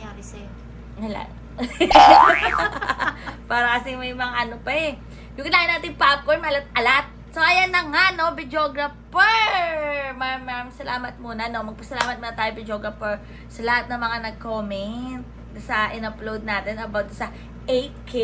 nangyari sa'yo? Wala. Para kasi may mga ano pa eh. Yung kinain natin popcorn, malat-alat. So, ayan na nga, no, videographer! Maraming maraming salamat muna, no. Magpasalamat muna tayo, videographer, sa lahat ng mga nag-comment sa in-upload natin about sa 8K,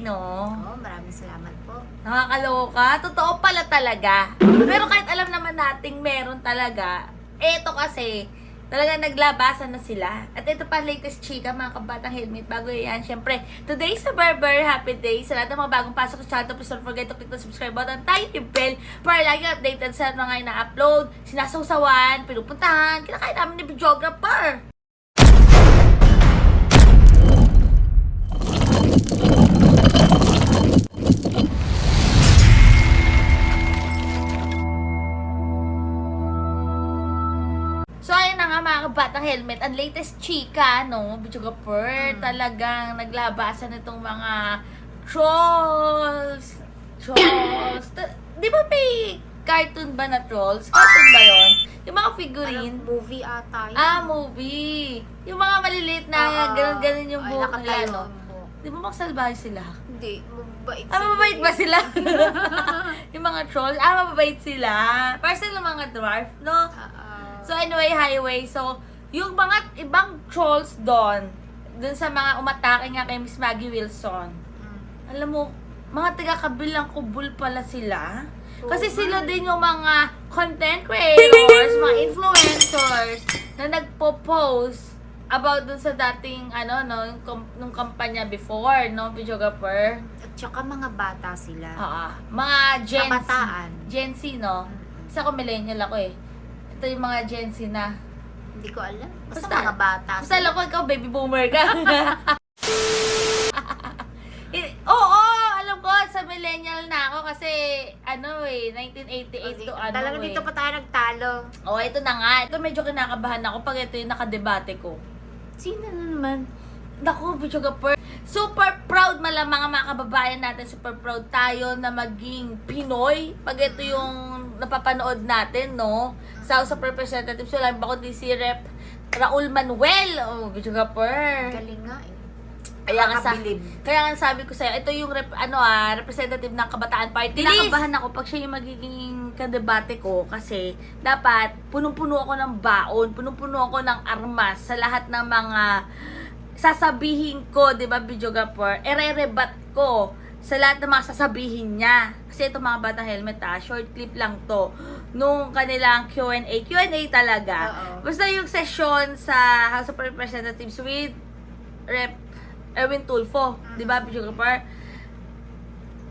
no. Oo, maraming salamat po. Nakakaloka. Totoo pala talaga. Pero kahit alam naman nating meron talaga, eto kasi, talaga naglabasan na sila. At ito pa latest chika, mga kabatang helmet. Bago yan, syempre, today's a Berber Happy Day. Sa lahat ng mga bagong pasok sa channel, please don't forget to click the subscribe button, tiny bell, para lagi updated sa mga ina-upload, sinasawsawan, pinupuntahan, kinakain namin ni videographer. Kabatang helmet. Ang latest chika, no? Bichugapur. Mm. Talagang naglabasan itong mga trolls. Trolls. Di ba may cartoon ba na trolls? Cartoon ba yon? Yung mga figurine. Parang movie ata yun. Ah, movie. Yung mga maliliit na Oo. ganun-ganun yung buhok nila, no? Di ba maksalbahe sila? Hindi, mabait Ah, mababait ba sila? yung mga trolls? Ah, mababait sila. Para sila mga dwarf, no? Oo. So anyway, highway. So, yung mga ibang trolls doon, doon sa mga umatake nga kay Miss Maggie Wilson, Mm. alam mo, mga taga-kabilang kubul pala sila. Oo Kasi sila din yung mga content creators, mga influencers na nagpo-post about dun sa dating ano no kom- nung kampanya before no videographer At saka mga bata sila. ah mga Gen Z Kabataan. Gen Z no isa ko millennial ako eh ito yung mga Gen Z na Hindi ko alam. Basta, Basta- mga bata. Basta alam ko ikaw, baby boomer ka. Eh, Oo, alam ko, sa millennial na ako kasi, ano eh, 1988 to ano Talagang eh. dito pa tayo nagtalo. Oh, ito na nga. Ito medyo kinakabahan ako pag ito yung nakadebate ko. Sino na naman? Naku, Bichogapur. Super proud malamang ang mga kababayan natin. Super proud tayo na maging Pinoy. Pag ito yung napapanood natin, no? Sa House of Representatives, wala ba kundi si Rep Raul Manuel. Oh, Bichogapur. Galing nga eh. Kaya nga sa, kaya nga sabi ko sa'yo, ito yung rep, ano ah, representative ng Kabataan Party. Kinakabahan ako pag siya yung magiging kadebate ko kasi dapat punong-puno ako ng baon, punong-puno ako ng armas sa lahat ng mga sasabihin ko, di ba, videographer, ere-rebat ko sa lahat ng mga sasabihin niya. Kasi ito mga batang helmet ah, short clip lang to. Nung kanilang Q&A. Q&A talaga. Oo. Basta yung session sa House of Representatives with Rep. Erwin Tulfo, di ba, videographer?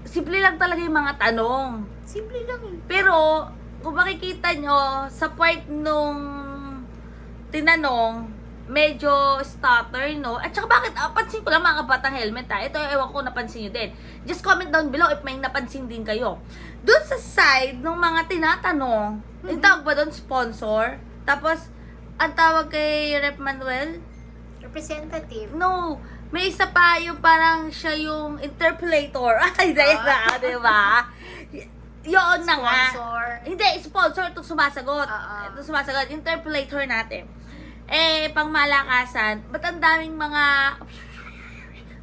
Simple lang talaga yung mga tanong. Simple lang. Pero, kung makikita nyo, sa part nung tinanong, medyo stutter, no? At saka bakit, ah, pansin ko lang mga kabatang helmet, ha? Ito, ewan ko napansin nyo din. Just comment down below if may napansin din kayo. Doon sa side ng mga tinatanong, yung tawag ba doon, sponsor? Tapos, ang tawag kay Rep Manuel, Representative. No, may isa pa yung parang siya yung interpolator. Ay, dahil Ah. na, di ba? Yun na nga. Sponsor. Hindi, sponsor itong sumasagot. Ah, ah. Itong sumasagot, interpolator natin. Eh, pang malakasan, ba't ang daming mga...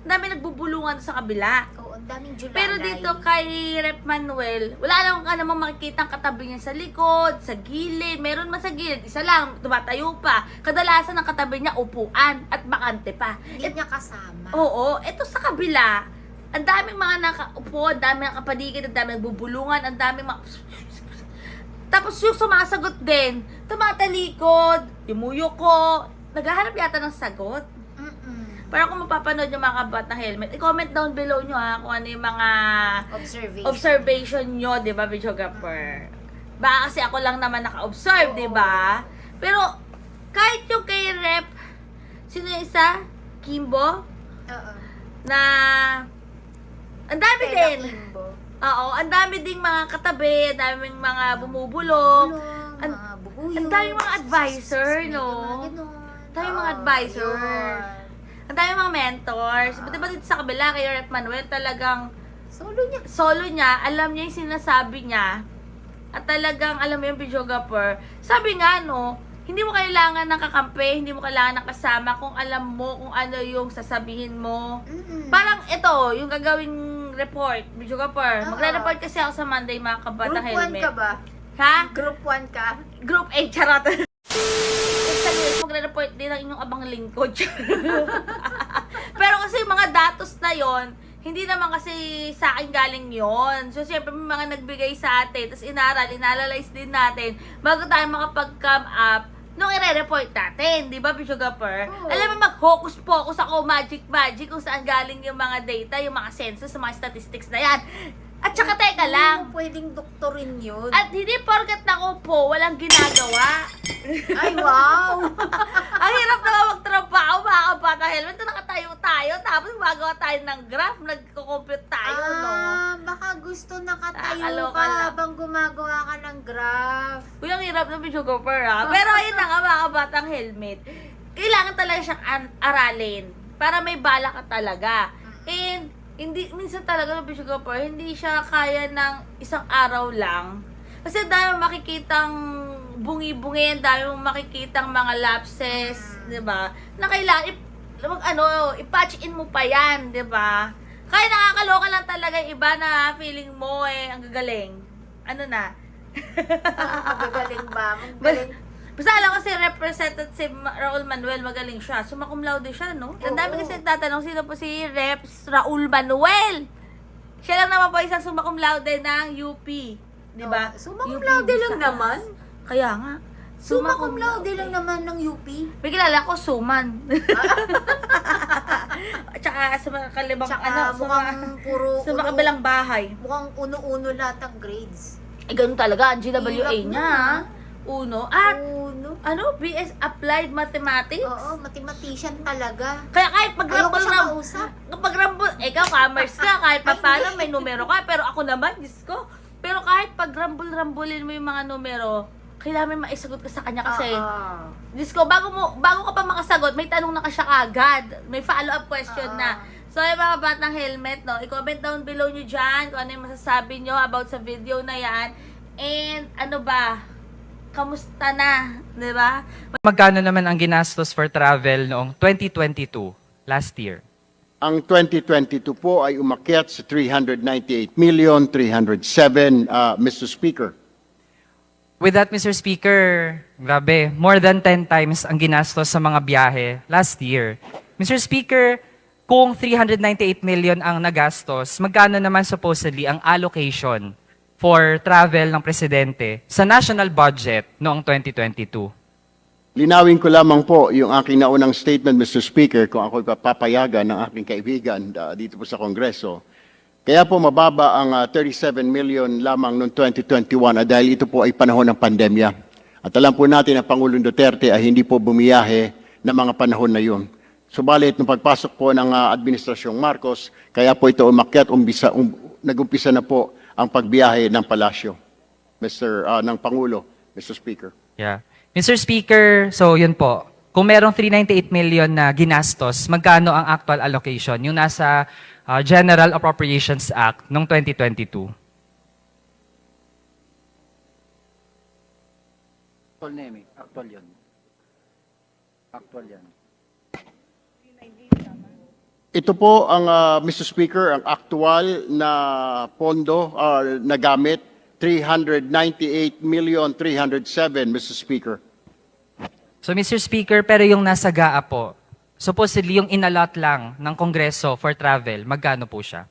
Ang daming nagbubulungan sa kabila. Oo, ang daming julalay. Pero dito kay Rep Manuel, wala naman ka namang makikita ang katabi niya sa likod, sa gilid. Meron man sa gilid, isa lang, tumatayo pa. Kadalasan ang katabi niya upuan at bakante pa. Hindi niya kasama. Oo, ito sa kabila, ang daming mga nakaupo, ang daming nakapaligid, ang daming nagbubulungan, ang daming mga... Tapos yung sumasagot din, tumatalikod, yumuyuko, naghahanap yata ng sagot. Mm-mm. Para kung mapapanood yung mga kabat na helmet, i-comment down below nyo ha kung ano yung mga Observation. observation nyo, di ba, videographer? Baka kasi ako lang naman naka-observe, Oo. di ba? Pero, kahit yung kay Rep, sino yung isa? Kimbo? Oo. Na, ang dami din. Kimbo. Oo, ang dami ding mga katabi, ang daming mga bumubulong. Bulong, Ang- mga bubuyo. ang daming mga advisor, no? ganun. Daming mga advisor. Ang dami mga mentors. Ah. Buti ba dito sa kabila kay Rep Manuel talagang Solo niya. solo niya, alam niya yung sinasabi niya. At talagang alam mo yung videographer. Sabi nga no, hindi mo kailangan ng kakampi, hindi mo kailangan ng kasama kung alam mo kung ano yung sasabihin mo. Mm-mm. Parang ito, yung gagawing report, Bidyo Kapar. Oo. Magre-report kasi ako sa Monday mga kabata Group 1 helmet. ka ba? Ha? Group 1 ka? Group A, charot. Sa news, magre-report din ang inyong abang lingkod. Pero kasi yung mga datos na yon hindi naman kasi sa akin galing yon So, siyempre, may mga nagbigay sa atin, tapos inaral, inanalyze din natin, bago tayo makapag-come up nung i-report natin, di ba, Bishogapur? Oo. Alam mo, mag-focus-focus ako, magic-magic, kung saan galing yung mga data, yung mga census, yung mga statistics na yan. Teka lang, Hindi mo pwedeng doktorin yun. at hindi porkat nakupo, walang ginagawa. Ay, wow! Ang hirap naman magtrabaho, mga kabata helmet. Na nakatayo tayo, tapos gumagawa tayo ng graph, nagko-compute tayo, no? ah, baka gusto nakatayo Nakakaloka ka lang. habang gumagawa ka ng graph. Uy, ang hirap ng video gopher, ha? Pero ayun na nga, mga kabatang helmet. Kailangan talaga siyang an- aralin para may bala ka talaga. And, hindi, minsan talaga ng video gopher, hindi siya kaya ng isang araw lang. Kasi dahil makikitang bungi-bungi, dahil makikitang mga lapses, di ba? Na kailangan, ip, mag, ano, ipatch in mo pa yan, di ba? Kaya nakakaloka lang talaga yung iba na feeling mo eh, ang gagaling. Ano na? Magagaling ba? Magaling. Basta alam ko si Representative Raul Manuel, magaling siya. Summa cum laude siya, no? Ang dami kasi nagtatanong sino po si Reps Raul Manuel. Siya lang naman po isang summa cum laude ng UP. Di ba? Summa cum UP laude lang Visayas. naman. Kaya nga. Summa cum laude lang naman ng UP. May kilala ko, Suman. Tsaka sa mga kalibang, Tsaka ano, sa mga, mukhang puro sa mga uno, kabilang bahay. mukhang uno-uno lahat ng grades. Eh, ganun talaga, ang GWA Hirap niya. nun, ah. Uno. At, Uno. ano, BS Applied Mathematics. Oo, mathematician talaga. Kaya kahit Ayoko pag-rumble siya na, kausap. kapag rumble, ikaw commerce ka, kahit pa Ay, paano may numero ka, pero ako naman, Diyos ko. Pero kahit pag rumble-rumblein mo yung mga numero, kailangan may maisagot ka sa kanya kasi, Oo. Diyos ko, bago, mo, bago ka pa makasagot, may tanong na ka siya kagad. May follow-up question Oo. na. So, yung mga batang helmet, no, i-comment down below nyo dyan kung ano yung masasabi nyo about sa video na yan. And, ano ba, kamusta na, di ba? Magkano naman ang ginastos for travel noong 2022, last year? Ang 2022 po ay umakyat sa 398 million 307 uh, Mr. Speaker. With that, Mr. Speaker, grabe, more than 10 times ang ginastos sa mga biyahe last year. Mr. Speaker, kung 398 million ang nagastos, magkano naman supposedly ang allocation for travel ng presidente sa national budget noong 2022? Linawin ko lamang po yung aking naunang statement, Mr. Speaker, kung ako papayagan ng aking kaibigan uh, dito po sa Kongreso. Kaya po mababa ang uh, 37 million lamang noong 2021 ah, dahil ito po ay panahon ng pandemya. At alam po natin na Pangulong Duterte ay hindi po bumiyahe ng mga panahon na yun. Subalit, nung pagpasok po ng uh, Administrasyong Marcos, kaya po ito umakyat, umbisa, um, nagumpisa na po ang pagbiyahe ng palasyo, Mr. uh, ng Pangulo, Mr. Speaker. Yeah. Mr. Speaker, so yun po. Kung merong 398 million na ginastos, magkano ang actual allocation? Yung nasa uh, General Appropriations Act noong 2022. Actual name eh. Actual yun. Actual yan. Ito po ang uh, Mr. Speaker, ang aktual na pondo uh, na gamit 398 million 307 Mr. Speaker. So Mr. Speaker, pero yung nasa GAA po, supposedly yung inalot lang ng Kongreso for travel, magkano po siya?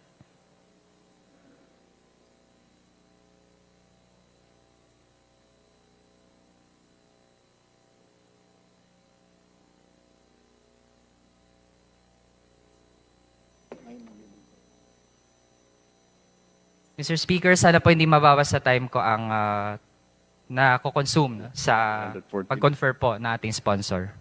Mr. Speaker, sana po hindi mabawas sa time ko ang ah, na consume sa 140. pag-confer po na ating sponsor.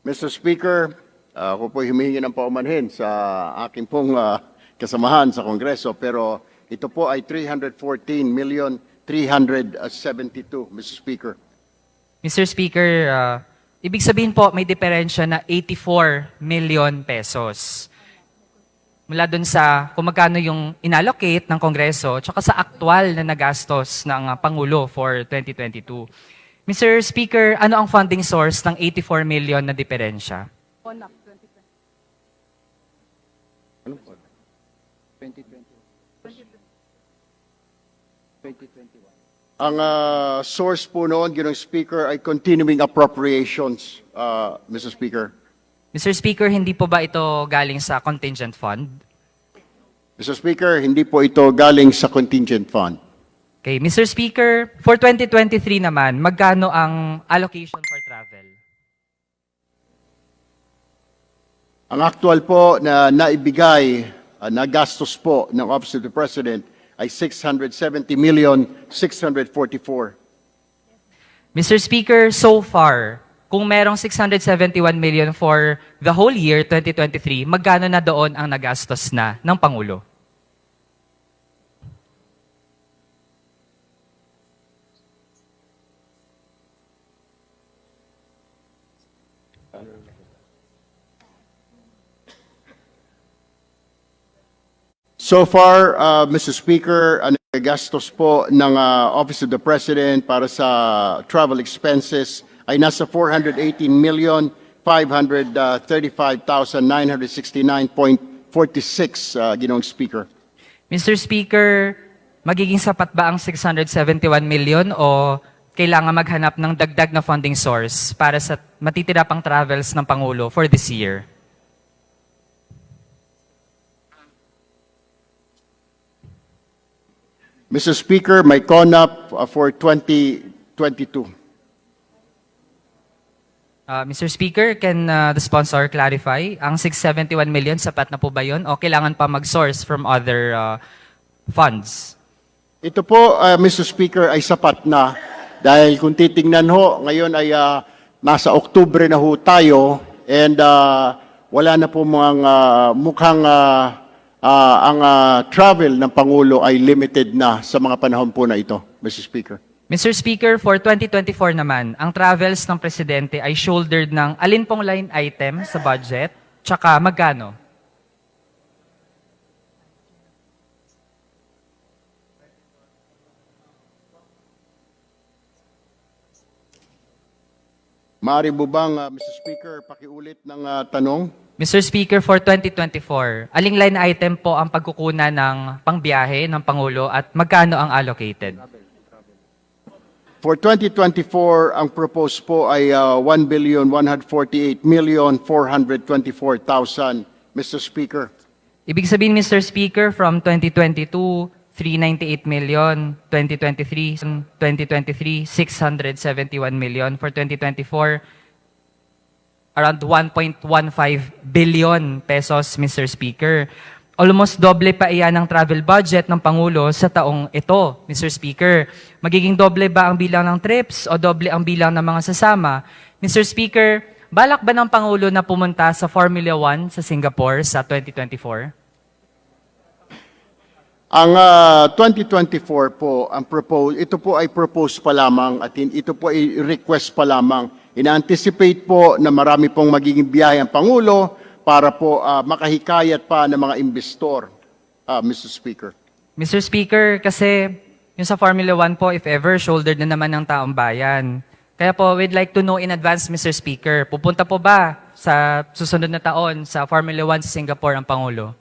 Mr. Speaker, uh, ako po humihingi ng paumanhin sa aking pong uh, kasamahan sa Kongreso pero ito po ay 314 million 372 Mr. Speaker. Mr. Speaker, ah, ibig sabihin po may diferensya na 84 million pesos. mula dun sa kung magkano yung inallocate ng Kongreso tsaka sa aktual na nagastos ng ah, Pangulo for 2022. Mr. Speaker, ano ang funding source ng 84 million na diferensya? 2020. Ang ah, source po noon, Ginong Speaker, ay continuing appropriations, ah, Mr. Speaker. Mr. Speaker, hindi po ba ito galing sa contingent fund? Mr. Speaker, hindi po ito galing sa contingent fund. Okay, Mr. Speaker, for 2023 naman, magkano ang allocation for travel? Ang actual po na naibigay, uh, na gastos po ng Office of the President ay 670 million 644. Mr. Speaker, so far, kung merong 671 million for the whole year 2023, magkano na doon ang nagastos na ng Pangulo? So far, uh, Mr. Speaker, ang gastos po ng uh, Office of the President para sa travel expenses ay nasa 418 million 535,969.46, uh, Ginoong Speaker. Mr. Speaker, magiging sapat ba ang 671 million o kailangan maghanap ng dagdag na funding source para sa matitira pang travels ng Pangulo for this year? Mr. Speaker, my CONAP uh, for 2022. Uh, Mr. Speaker, can uh, the sponsor clarify? Ang 671 million, sapat na po ba yun? O kailangan pa mag-source from other uh, funds? Ito po, uh, Mr. Speaker, ay sapat na dahil kung titingnan ho, ngayon ay uh, nasa Oktubre na ho tayo and uh, wala na po mga uh, mukhang uh, uh, ang uh, travel ng Pangulo ay limited na sa mga panahon po na ito, Mr. Speaker. Mr. Speaker, for 2024 naman, ang travels ng Presidente ay shouldered ng alin pong line item sa budget, tsaka magkano? Maaari mo bang, uh, Mr. Speaker, pakiulit ng uh, tanong? Mr. Speaker, for 2024, aling line item po ang pagkukunan ng pangbiyahe ng Pangulo at magkano ang allocated? For 2024, ang proposed po ay uh, 1 billion 148 million 424,000, Mr. Speaker. Ibig sabihin, Mr. Speaker, from 2022, 398 million, 2023, 2023, 671 million. For 2024, around 1.15 billion pesos, Mr. Speaker. Almost doble pa iyan ang travel budget ng Pangulo sa taong ito, Mr. Speaker. Magiging doble ba ang bilang ng trips o doble ang bilang ng mga sasama? Mr. Speaker, balak ba ng Pangulo na pumunta sa Formula 1 sa Singapore sa 2024? Ang ah, 2024 po, ang propose, ito po ay propose pa lamang at ito po ay request pa lamang. Ina-anticipate po na marami pong magiging biyahe ang Pangulo para po ah, makahikayat pa ng mga investor, ah, Mr. Speaker. Mr. Speaker, kasi yung sa Formula 1 po, if ever, shouldered na naman ng taong bayan. Kaya po, we'd like to know in advance, Mr. Speaker, pupunta po ba sa susunod na taon sa Formula 1 sa Singapore ang Pangulo?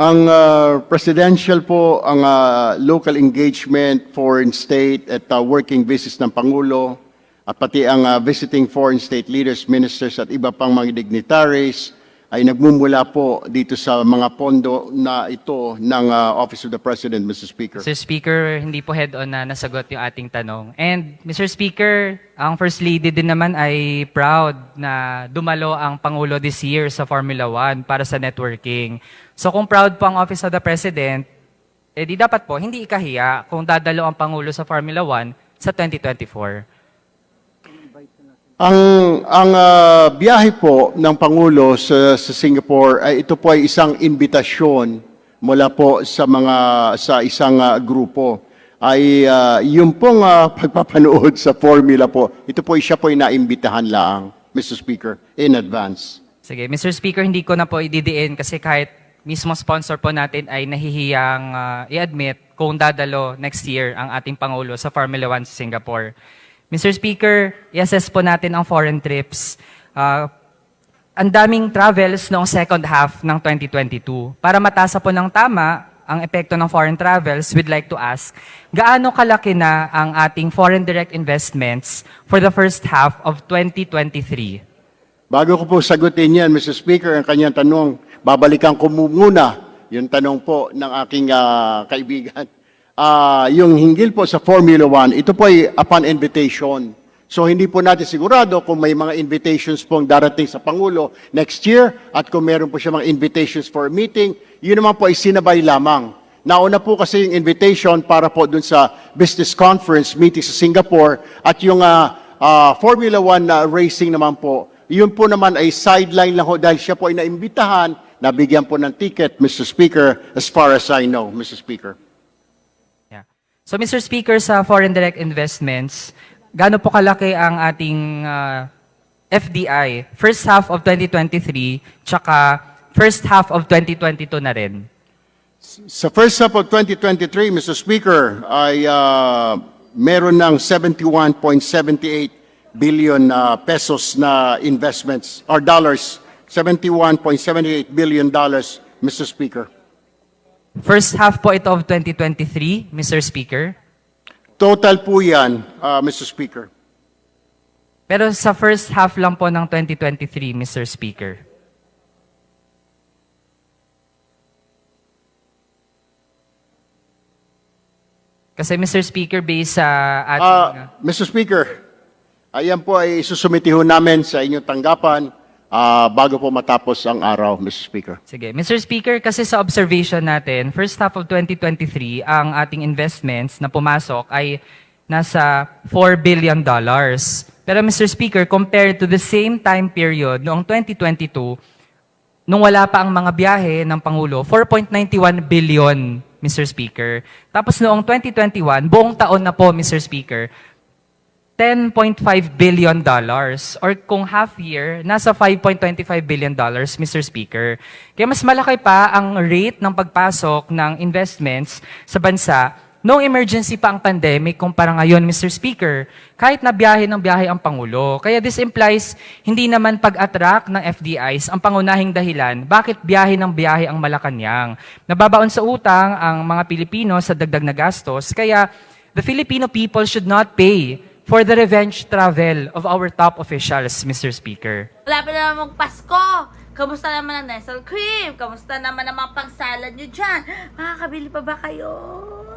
Ang ah, presidential po, ang ah, local engagement, foreign state at ah, working visits ng Pangulo, at pati ang ah, visiting foreign state leaders, ministers at iba pang mga dignitaries ay nagmumula po dito sa mga pondo na ito ng ah, Office of the President, Mr. Speaker. Mr. Speaker, hindi po head-on na nasagot yung ating tanong. And Mr. Speaker, ang First Lady din naman ay proud na dumalo ang Pangulo this year sa Formula 1 para sa networking. So kung proud po ang Office of the President, eh di dapat po hindi ikahiya kung dadalo ang Pangulo sa Formula 1 sa 2024. Ang ang ah, biyahe po ng Pangulo sa, sa Singapore ay ito po ay isang imbitasyon mula po sa mga sa isang ah, grupo ay ah, yung pong ah, pagpapanood sa formula po ito po siya po ay naimbitahan lang Mr. Speaker, in advance. Sige, Mr. Speaker, hindi ko na po ididiin kasi kahit mismo sponsor po natin ay nahihiyang ah, i-admit kung dadalo next year ang ating Pangulo sa Formula 1 sa Singapore. Mr. Speaker, i-assess po natin ang foreign trips. Ah, ang daming travels noong second half ng 2022. Para matasa po ng tama ang epekto ng foreign travels, we'd like to ask, gaano kalaki na ang ating foreign direct investments for the first half of 2023? Bago ko po sagutin yan, Mr. Speaker, ang kanyang tanong, babalikan ko mu- muna yung tanong po ng aking ah, kaibigan. Ah, yung hinggil po sa Formula 1, ito po ay upon invitation. So hindi po natin sigurado kung may mga invitations pong darating sa Pangulo next year at kung meron po siya mga invitations for a meeting, yun naman po ay sinabay lamang. Nauna po kasi yung invitation para po dun sa business conference meeting sa Singapore at yung ah, ah, Formula 1 na racing naman po, yun po naman ay sideline lang ho dahil siya po ay naimbitahan, nabigyan po ng ticket, Mr. Speaker, as far as I know, Mr. Speaker. So Mr. Speaker, sa foreign direct investments, gaano po kalaki ang ating ah, FDI first half of 2023 tsaka first half of 2022 na rin? Sa first half of 2023, Mr. Speaker, ay ah, meron ng 71.78 billion ah, pesos na investments, or dollars, 71.78 billion dollars, Mr. Speaker. First half po ito of 2023, Mr. Speaker. Total po yan, ah, Mr. Speaker. Pero sa first half lang po ng 2023, Mr. Speaker. Kasi Mr. Speaker, based sa ating... Ah, Mr. Speaker, ayan po ay susumiti ho namin sa inyong tanggapan ah, bago po matapos ang araw, Mr. Speaker. Sige. Mr. Speaker, kasi sa observation natin, first half of 2023, ang ating investments na pumasok ay nasa 4 billion dollars. Pero Mr. Speaker, compared to the same time period noong 2022, nung wala pa ang mga biyahe ng Pangulo, 4.91 billion, Mr. Speaker. Tapos noong 2021, buong taon na po, Mr. Speaker, 10.5 billion dollars or kung half year nasa 5.25 billion dollars Mr. Speaker. Kaya mas malaki pa ang rate ng pagpasok ng investments sa bansa noong emergency pa ang pandemic kumpara ngayon Mr. Speaker. Kahit na biyahe ng biyahe ang pangulo. Kaya this implies hindi naman pag-attract ng FDIs ang pangunahing dahilan bakit biyahe ng biyahe ang Malacanang. Nababaon sa utang ang mga Pilipino sa dagdag na gastos kaya the Filipino people should not pay for the revenge travel of our top officials, Mr. Speaker. Malapit na naman magpasko. Kamusta naman ang Nestle Cream? Kamusta naman ang mga pangsalad nyo dyan? Makakabili pa ba kayo?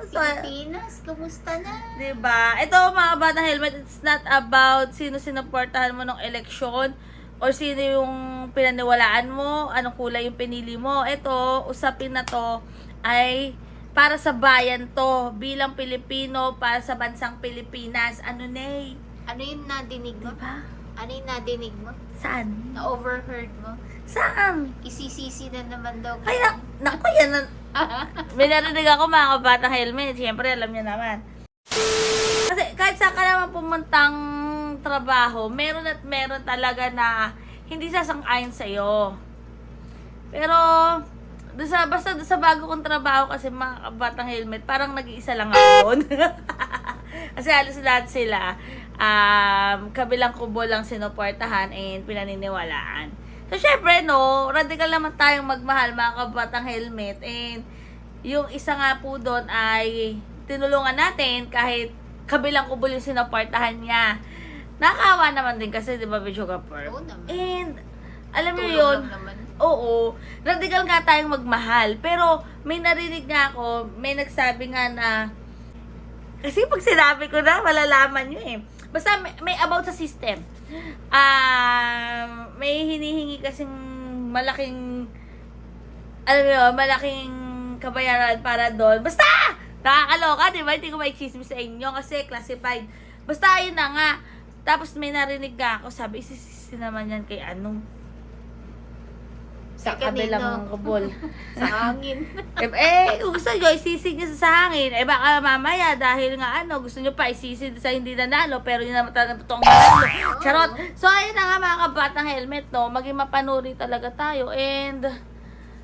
So, Pilipinas, kumusta na? Diba? Ito mga bata helmet, it's not about sino sinuportahan mo ng eleksyon or sino yung pinaniwalaan mo, anong kulay yung pinili mo. Ito, usapin na to ay para sa bayan to, bilang Pilipino, para sa bansang Pilipinas. Ano, Nay? Ano yung nadinig mo? Diba? Ano yung nadinig mo? Saan? Na-overheard mo? Saan? Isisisi na naman daw. Ay, na, naku, yan. na- May narinig ako mga kabatang helmet. Siyempre, alam niyo naman. Kasi kahit saan ka naman pumuntang trabaho, meron at meron talaga na hindi sasang-ayon sa'yo. Pero, sa, basta sa bago kong trabaho kasi mga kabatang helmet, parang nag-iisa lang ako doon. kasi halos lahat sila, um, kabilang kubo lang sinuportahan and pinaniniwalaan. So, syempre, no, radical naman tayong magmahal mga kabatang helmet and yung isa nga po doon ay tinulungan natin kahit kabilang kubo yung sinuportahan niya. Nakakawa naman din kasi, di ba? Oo naman. And, alam niyo yun, naman. Oo, radical nga tayong magmahal. Pero may narinig nga ako, may nagsabi nga na, kasi pag sinabi ko na, malalaman nyo eh. Basta may, may about sa system. Um, may hinihingi kasing malaking, alam mo yun, malaking kabayaran para doon. Basta! Nakakaloka, di ba? Hindi ko may chismis sa inyo kasi classified. Basta ayun na nga. Tapos may narinig nga ako, sabi, isisisi naman yan kay ano. Sa Eh, kabilang kubol. Sa hangin. eh, eh, kung gusto nyo, isisig nyo sa hangin. Eh, baka mamaya, dahil nga ano, gusto nyo pa isisid sa hindi nanalo, pero yun naman talaga totoong nanalo. Charot. So, ayun na nga mga kabatang helmet, no? Maging mapanuri talaga tayo. And,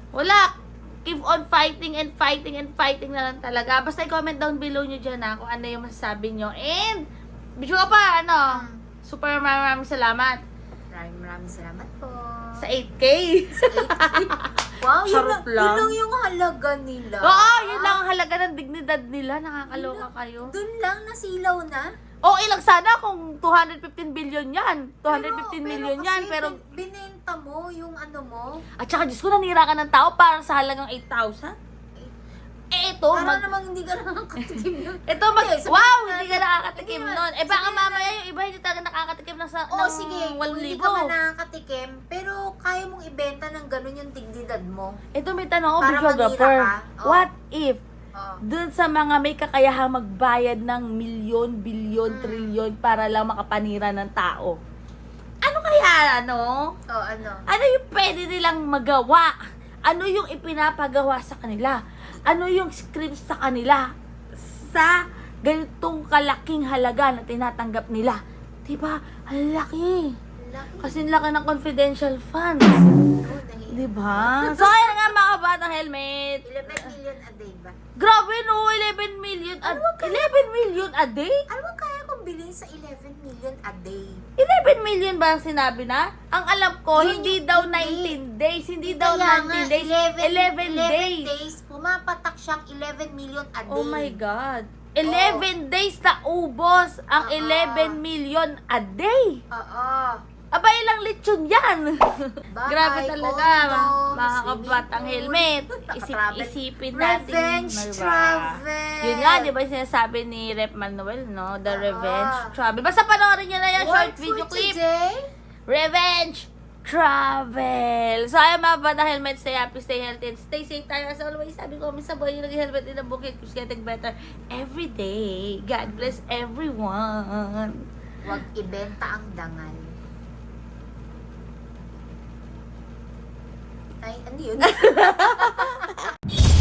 wala. Keep on fighting and fighting and fighting na lang talaga. Basta i-comment down below nyo dyan ha, kung ano yung masasabi nyo. And, bisyo ka pa, ano, super maraming salamat Maraming maraming salamat po. Sa 8K. Wow, yun Charot lang, lang. yun lang yung halaga nila. Oo, yun lang ang halaga ng dignidad nila. Nakakaloka kayo. Doon lang, nasilaw na. O, ilang sana kung 215 billion yan. 215 million yan. kasi Pero, bin- binenta mo yung ano mo. at saka, Diyos ko, nanira ka ng tao para sa halagang 8,000. Eh, ito, Para mag... namang hindi ka nakakatikim nun. Ito, mag... Sabihin Wow, hindi ka nakakatikim Hindi, nun. Eh, baka sabihin mamaya yung iba hindi talaga nakakatikim ng, sa, Oo, ng sige, kung 8,000. hindi ka man nakakatikim, pero kaya mong ibenta ng ganun yung dignidad mo. Ito, may tanong ako, Para videographer. ka. Oh. What if Oo. dun sa mga may kakayahang magbayad ng milyon, bilyon, Hmm. trilyon para lang makapanira ng tao? Ano kaya, ano? Oh, ano? Ano yung pwede nilang magawa? Ano yung ipinapagawa sa kanila? Ano yung scripts sa kanila sa ganitong kalaking halaga na tinatanggap nila? Diba? Ang laki. Kasi laki ng confidential funds. Oh, Diba? So, ayan nga mga batang helmet. 11 million a day ba? Grabe no, 11 million a, 11 million a day? Ano ba kaya kong bilhin sa 11 million a day? 11 million ba ang sinabi na? Ang alam ko, Yun hindi yung- daw hindi. 19 days. Hindi daw Kaya 19 nga, days. 11, days. Pumapatak siyang 11 million a day. Oh my God. 11 days na ubos ang Oo. 11 million a day. Oo. Aba, ilang lechon yan. Bahay, Grabe talaga, condo, mga kabatang helmet. Isip, isipin natin. Revenge Diba? travel. Yun nga, di ba yung sinasabi ni Rep Manuel, no? The Oo. Revenge Travel. Basta panoorin nyo na yung short video clip. today? Revenge Travel. So, ayun mga bata helmet, stay happy, stay healthy, and stay safe tayo. As always, sabi ko, minsan buhay yung nag-helmet in the book, it keeps getting better every day. God bless everyone. Huwag ibenta ang dangal. Ay, ano yun?